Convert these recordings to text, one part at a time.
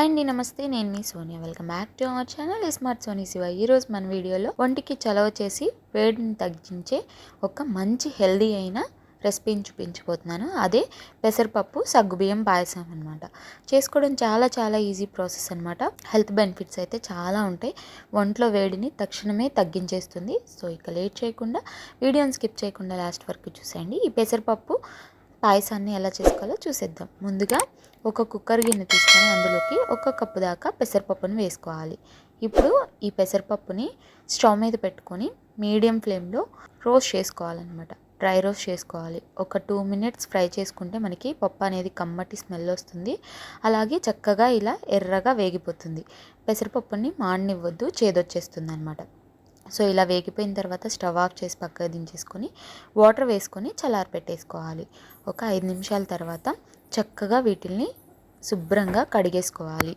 Hi అండి నమస్తే. నేను మీ Sonia. Welcome back to our channel. Smart Soni Shiva. ఈరోజు మన వీడియోలో ఒంటికి చలవ చేసి వేడిని తగ్గించే ఒక మంచి హెల్దీ అయిన రెసిపీని చూపించబోతున్నాను. అదే పెసరపప్పు సగ్గుబియ్యం పాయసం అనమాట చేసుకోవడం చాలా చాలా ఈజీ ప్రాసెస్ అనమాట హెల్త్ బెనిఫిట్స్ అయితే చాలా ఉంటాయి. ఒంట్లో వేడిని తక్షణమే తగ్గించేస్తుంది. సో ఇక లేట్ చేయకుండా వీడియోని స్కిప్ చేయకుండా లాస్ట్ వరకు చూసేయండి. ఈ పెసరపప్పు పాయసాన్ని ఎలా చేసుకోవాలో చూసేద్దాం. ముందుగా ఒక కుక్కర్ గిన్నె తీసుకొని అందులోకి ఒక కప్పు దాకా పెసరపప్పును వేసుకోవాలి. ఇప్పుడు ఈ పెసరపప్పుని స్టవ్ మీద పెట్టుకొని మీడియం ఫ్లేమ్లో రోస్ట్ చేసుకోవాలన్నమాట. డ్రై రోస్ట్ చేసుకోవాలి. ఒక టూ మినిట్స్ ఫ్రై చేసుకుంటే మనకి పప్పు అనేది కమ్మటి స్మెల్ వస్తుంది. అలాగే చక్కగా ఇలా ఎర్రగా వేగిపోతుంది. పెసరపప్పుని మాడనివ్వద్దు చేదొచ్చేస్తుంది అనమాట సో ఇలా వేగిపోయిన తర్వాత స్టవ్ ఆఫ్ చేసి పక్కకు దించేసుకొని వాటర్ వేసుకొని చల్లారి పెట్టేసుకోవాలి. ఒక ఐదు నిమిషాల తర్వాత చక్కగా వీటిల్ని శుభ్రంగా కడిగేసుకోవాలి.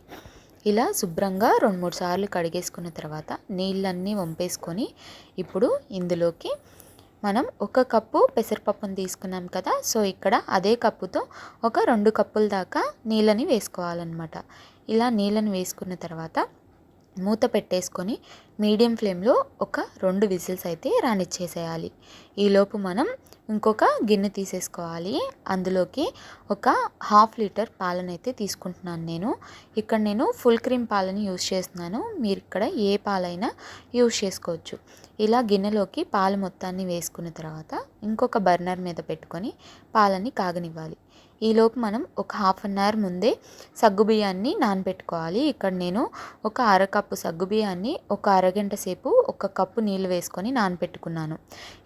ఇలా శుభ్రంగా రెండు మూడు సార్లు కడిగేసుకున్న తర్వాత నీళ్ళన్నీ వంపేసుకొని ఇప్పుడు ఇందులోకి మనం ఒక కప్పు పెసరపప్పును తీసుకున్నాం కదా సో ఇక్కడ అదే కప్పుతో ఒక రెండు కప్పుల దాకా నీళ్ళని వేసుకోవాలన్నమాట. ఇలా నీళ్ళని వేసుకున్న తర్వాత మూత పెట్టేసుకొని మీడియం ఫ్లేమ్లో ఒక రెండు విజిల్స్ అయితే రానిచ్చేసేయాలి. ఈలోపు మనం ఇంకొక గిన్నె తీసేసుకోవాలి. అందులోకి ఒక హాఫ్ లీటర్ పాలను అయితే తీసుకుంటున్నాను నేను. ఇక్కడ నేను ఫుల్ క్రీమ్ పాలని యూజ్ చేస్తున్నాను. మీరు ఇక్కడ ఏ పాలైనా యూజ్ చేసుకోవచ్చు. ఇలా గిన్నెలోకి పాలు మొత్తాన్ని వేసుకున్న తర్వాత ఇంకొక బర్నర్ మీద పెట్టుకొని పాలని కాగనివ్వాలి. ఈలోపు మనం ఒక హాఫ్ అన్ అవర్ ముందే సగ్గుబియ్యాన్ని నానబెట్టుకోవాలి. ఇక్కడ నేను ఒక అరకప్పు సగ్గుబియ్యాన్ని ఒక అరగంట సేపు ఒక కప్పు నీళ్ళు వేసుకొని నానబెట్టుకున్నాను.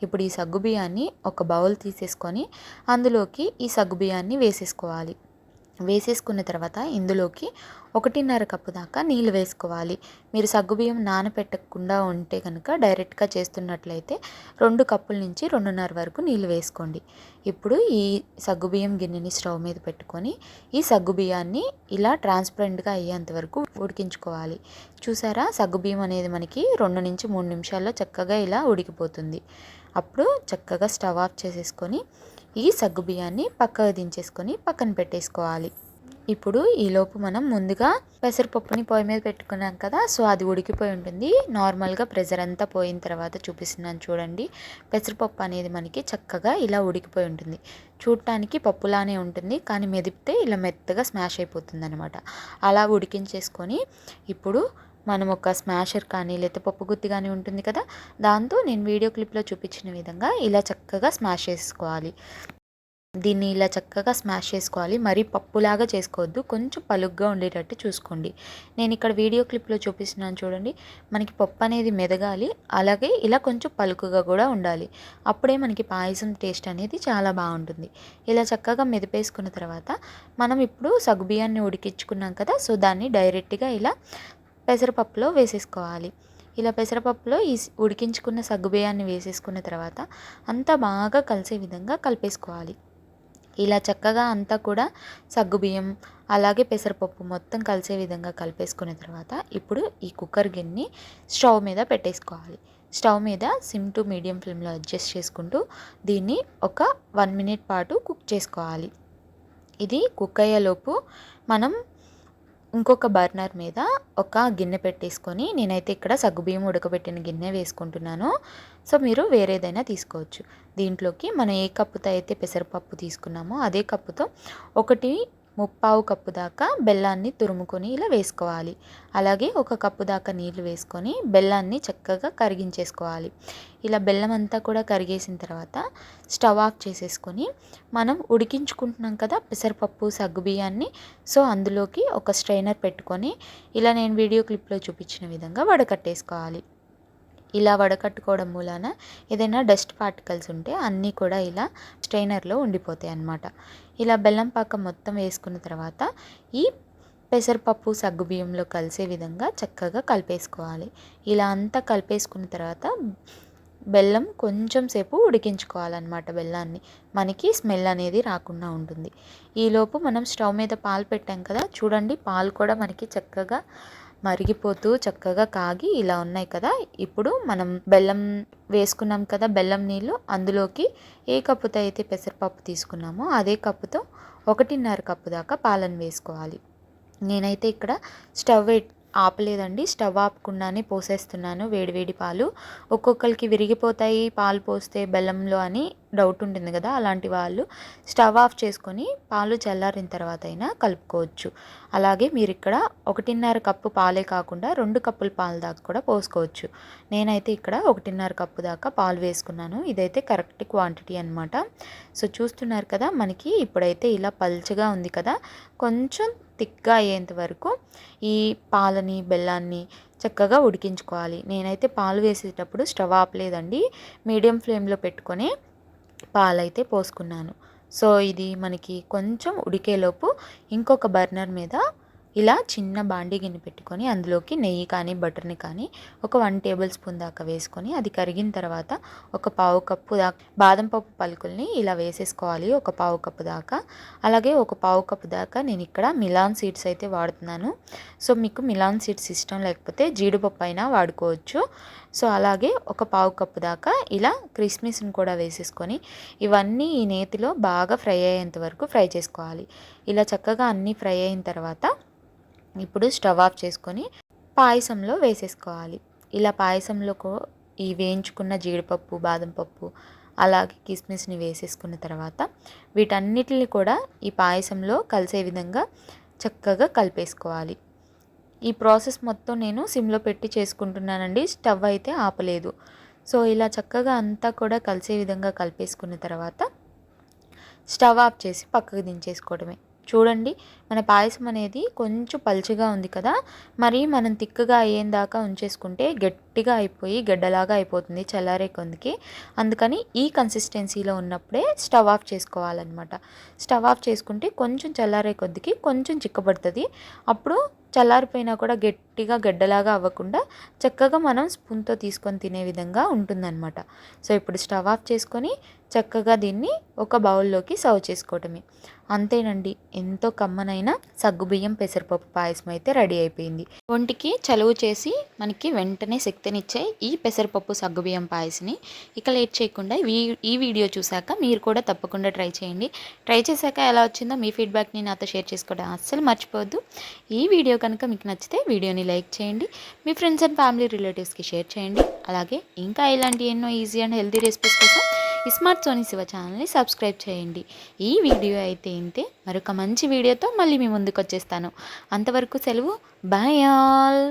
ఇప్పుడు ఈ సగ్గుబియ్యాన్ని ఒక బౌల్ తీసేసుకొని అందులోకి ఈ సగ్గుబియ్యాన్ని వేసేసుకోవాలి. వేసేసుకున్న తర్వాత ఇందులోకి ఒకటిన్నర కప్పు దాకా నీళ్ళు వేసుకోవాలి. మీరు సగ్గుబియ్యం నానపెట్టకుండా ఉంటే కనుక డైరెక్ట్గా చేస్తున్నట్లయితే రెండు కప్పుల నుంచి రెండున్నర వరకు నీళ్ళు వేసుకోండి. ఇప్పుడు ఈ సగ్గుబియ్యం గిన్నెని స్టవ్ మీద పెట్టుకొని ఈ సగ్గుబియ్యాన్ని ఇలా ట్రాన్స్పరెంట్గా అయ్యేంత వరకు ఉడికించుకోవాలి. చూసారా? సగ్గుబియ్యం అనేది మనకి రెండు నుంచి మూడు నిమిషాల్లో చక్కగా ఇలా ఉడికిపోతుంది. అప్పుడు చక్కగా స్టవ్ ఆఫ్ చేసేసుకొని ఈ సగ్గుబియ్యాన్ని పక్కకు దించేసుకొని పక్కన పెట్టేసుకోవాలి. ఇప్పుడు ఈలోపు మనం ముందుగా పెసరపప్పుని పొయ్యి మీద పెట్టుకున్నాం కదా సో అది ఉడికిపోయి ఉంటుంది. నార్మల్గా ప్రెజర్ అంతా పోయిన తర్వాత చూపిస్తున్నాను చూడండి. పెసరపప్పు అనేది మనకి చక్కగా ఇలా ఉడికిపోయి ఉంటుంది. చూడటానికి పప్పులానే ఉంటుంది కానీ మెదిపితే ఇలా మెత్తగా స్మాష్ అయిపోతుంది అనమాట అలా ఉడికించేసుకొని ఇప్పుడు మనం ఒక స్మాషర్ కానీ లేకపోతే పప్పు గుత్తి కానీ ఉంటుంది కదా దాంతో నేను వీడియో క్లిప్లో చూపించిన విధంగా ఇలా చక్కగా స్మాష్ చేసుకోవాలి. దీన్ని ఇలా చక్కగా స్మాష్ చేసుకోవాలి. మరీ పప్పులాగా చేసుకోవద్దు కొంచెం పలుగ్గా ఉండేటట్టు చూసుకోండి. నేను ఇక్కడ వీడియో క్లిప్లో చూపిస్తున్నాను చూడండి. మనకి పప్పు అనేది మెదగాలి అలాగే ఇలా కొంచెం పలుకుగా కూడా ఉండాలి. అప్పుడే మనకి పాయసం టేస్ట్ అనేది చాలా బాగుంటుంది. ఇలా చక్కగా మెదిపేసుకున్న తర్వాత మనం ఇప్పుడు సగ్గుబియ్యాన్ని ఉడికించుకున్నాం కదా సో దాన్ని డైరెక్ట్గా ఇలా పెసరపప్పులో వేసేసుకోవాలి. ఇలా పెసరపప్పులో ఈ ఉడికించుకున్న సగ్గుబియ్యాన్ని వేసేసుకున్న తర్వాత అంతా బాగా కలిసే విధంగా కలిపేసుకోవాలి. ఇలా చక్కగా అంతా కూడా సగ్గుబియ్యం అలాగే పెసరపప్పు మొత్తం కలిసే విధంగా కలిపేసుకున్న తర్వాత ఇప్పుడు ఈ కుక్కర్ గిన్నె స్టవ్ మీద పెట్టేసుకోవాలి. స్టవ్ మీద సిమ్ టు మీడియం ఫ్లేమ్లో అడ్జస్ట్ చేసుకుంటూ దీన్ని ఒక వన్ మినిట్ పాటు కుక్ చేసుకోవాలి. ఇది కుక్ అయ్యేలోపు మనం ఇంకొక బర్నర్ మీద ఒక గిన్నె పెట్టేసుకొని నేనైతే ఇక్కడ సగ్గుబియ్యం ఉడకబెట్టిన గిన్నె వేసుకుంటున్నాను. సో మీరు వేరేదైనా తీసుకోవచ్చు. దీంట్లోకి మనం ఏ కప్పుతో అయితే పెసరపప్పు తీసుకున్నామో అదే కప్పుతో ఒకటి ముప్పావు కప్పు దాకా బెల్లాన్ని తురుముకొని ఇలా వేసుకోవాలి. అలాగే ఒక కప్పు దాకా నీళ్ళు వేసుకొని బెల్లాన్ని చక్కగా కరిగించేసుకోవాలి. ఇలా బెల్లం అంతా కూడా కరిగేసిన తర్వాత స్టవ్ ఆఫ్ చేసేసుకొని మనం ఉడికించుకుంటున్నాం కదా పెసరపప్పు సగ్గుబియ్యాన్ని సో అందులోకి ఒక స్ట్రైనర్ పెట్టుకొని ఇలా నేను వీడియో క్లిప్లో చూపించిన విధంగా వడకట్టేసుకోవాలి. ఇలా వడకట్టుకోవడం మూలాన ఏదైనా డస్ట్ పార్టికల్స్ ఉంటే అన్నీ కూడా ఇలా స్ట్రైనర్లో ఉండిపోతాయి అన్నమాట. ఇలా బెల్లం పాకం మొత్తం వేసుకున్న తర్వాత ఈ పెసరపప్పు సగ్గుబియ్యంలో కలిసే విధంగా చక్కగా కలిపేసుకోవాలి. ఇలా అంతా కలిపేసుకున్న తర్వాత బెల్లం కొంచెం సేపు ఉడికించుకోవాలన్నమాట బెల్లాన్ని. మనకి స్మెల్ అనేది రాకుండా ఉంటుంది. ఈలోపు మనం స్టవ్ మీద పాలు పెట్టాం కదా చూడండి పాలు కూడా మనకి చక్కగా మరిగిపోతూ చక్కగా కాగి ఇలా ఉన్నాయి కదా. ఇప్పుడు మనం బెల్లం వేసుకున్నాం కదా బెల్లం నీళ్ళు. అందులోకి ఏ కప్పుతో అయితే పెసరపప్పు తీసుకున్నామో అదే కప్పుతో ఒకటిన్నర కప్పు దాకా పాలను వేసుకోవాలి. నేనైతే ఇక్కడ స్టవ్ పెట్- ఆపలేదండి. స్టవ్ ఆపకుండానే పోసేస్తున్నాను వేడివేడి పాలు. ఒక్కొక్కరికి విరిగిపోతాయి. పాలు పోస్తే బెల్లంలో అని డౌట్ ఉంటుంది కదా అలాంటి వాళ్ళు స్టవ్ ఆఫ్ చేసుకొని పాలు చల్లారిన తర్వాత అయినా కలుపుకోవచ్చు. అలాగే మీరు ఇక్కడ ఒకటిన్నర కప్పు పాలే కాకుండా రెండు కప్పుల పాలు దాకా కూడా పోసుకోవచ్చు. నేనైతే ఇక్కడ ఒకటిన్నర కప్పు దాకా పాలు వేసుకున్నాను. ఇదైతే కరెక్ట్ క్వాంటిటీ అనమాట సో చూస్తున్నారు కదా మనకి ఇప్పుడైతే ఇలా పల్చగా ఉంది కదా కొంచెం థిక్గా అయ్యేంత వరకు ఈ పాలని బెల్లాన్ని చక్కగా ఉడికించుకోవాలి. నేనైతే పాలు వేసేటప్పుడు స్టవ్ ఆపలేదండి మీడియం ఫ్లేమ్లో పెట్టుకొని పాలైతే పోసుకున్నాను. సో ఇది మనకి కొంచెం ఉడికేలోపు ఇంకొక బర్నర్ మీద ఇలా చిన్న బాండీ గిన్నె పెట్టుకొని అందులోకి నెయ్యి కానీ బటర్ని కానీ ఒక వన్ టేబుల్ స్పూన్ దాకా వేసుకొని అది కరిగిన తర్వాత ఒక పావు కప్పు దాకా బాదం పప్పు పలుకుల్ని ఇలా వేసేసుకోవాలి ఒక పావు కప్పు దాకా. అలాగే ఒక పావు కప్పు దాకా నేను ఇక్కడ మిలాన్ సీడ్స్ అయితే వాడుతున్నాను. సో మీకు మిలాన్ సీడ్స్ ఇష్టం లేకపోతే జీడిపప్పు అయినా వాడుకోవచ్చు. సో అలాగే ఒక పావు కప్పు దాకా ఇలా క్రిస్మిస్ని కూడా వేసేసుకొని ఇవన్నీ ఈ నేతిలో బాగా ఫ్రై అయ్యేంత వరకు ఫ్రై చేసుకోవాలి. ఇలా చక్కగా అన్నీ ఫ్రై అయిన తర్వాత ఇప్పుడు స్టవ్ ఆఫ్ చేసుకొని పాయసంలో వేసేసుకోవాలి. ఇలా పాయసంలో ఈ వేయించుకున్న జీడిపప్పు బాదం పప్పు అలాగే కిస్మిస్ని వేసేసుకున్న తర్వాత వీటన్నిటిని కూడా ఈ పాయసంలో కలిసే విధంగా చక్కగా కలిపేసుకోవాలి. ఈ ప్రాసెస్ మొత్తం నేను సిమ్లో పెట్టి చేసుకుంటున్నానండి. స్టవ్ అయితే ఆపలేదు. సో ఇలా చక్కగా అంతా కూడా కలిసే విధంగా కలిపేసుకున్న తర్వాత స్టవ్ ఆఫ్ చేసి పక్కకు దించేసుకోవడమే. చూడండి మన పాయసం అనేది కొంచెం పలుచగా ఉంది కదా? మరి మనం తిక్కగా అయ్యేం దాకా ఉంచేసుకుంటే గట్టిగా అయిపోయి గడ్డలాగా అయిపోతుంది చల్లారే కొందికి అందుకని ఈ కన్సిస్టెన్సీలో ఉన్నప్పుడే స్టవ్ ఆఫ్ చేసుకోవాలన్నమాట. స్టవ్ ఆఫ్ చేసుకుంటే కొంచెం చల్లారే కొద్దికి కొంచెం చిక్కబడుతుంది. అప్పుడు చల్లారిపోయినా కూడా గట్టిగా గడ్డలాగా అవ్వకుండా చక్కగా మనం స్పూన్తో తీసుకొని తినే విధంగా ఉంటుందన్నమాట. సో ఇప్పుడు స్టవ్ ఆఫ్ చేసుకొని చక్కగా దీన్ని ఒక బౌల్లోకి సర్వ్ చేసుకోవటమే. అంతేనండి. ఎంతో కమ్మనైన సగ్గుబియ్యం పెసరపప్పు పాయసం అయితే రెడీ అయిపోయింది. ఒంటికి చలువ చేసి మనకి వెంటనే శక్తినిచ్చే ఈ పెసరపప్పు సగ్గుబియ్యం పాయసని ఇక లేట్ చేయకుండా వీ ఈ వీడియో చూశాక మీరు కూడా తప్పకుండా ట్రై చేయండి. ట్రై చేశాక ఎలా వచ్చిందో మీ ఫీడ్బ్యాక్ని నాతో షేర్ చేసుకోవడం అస్సలు మర్చిపోవద్దు. ఈ వీడియో కనుక మీకు నచ్చితే వీడియోని లైక్ చేయండి. మీ ఫ్రెండ్స్ అండ్ ఫ్యామిలీ రిలేటివ్స్కి షేర్ చేయండి. అలాగే ఇంకా ఇలాంటి ఎన్నో ఈజీ అండ్ హెల్తీ రెసిపీస్ కోసం స్మార్ట్ సోనీ శివ ఛానల్ని సబ్స్క్రైబ్ చేయండి. ఈ వీడియో అయితే ఇంతే. మరొక మంచి వీడియోతో మళ్ళీ మీ ముందుకు వచ్చేస్తాను అంతవరకు సెలవు. Bye all.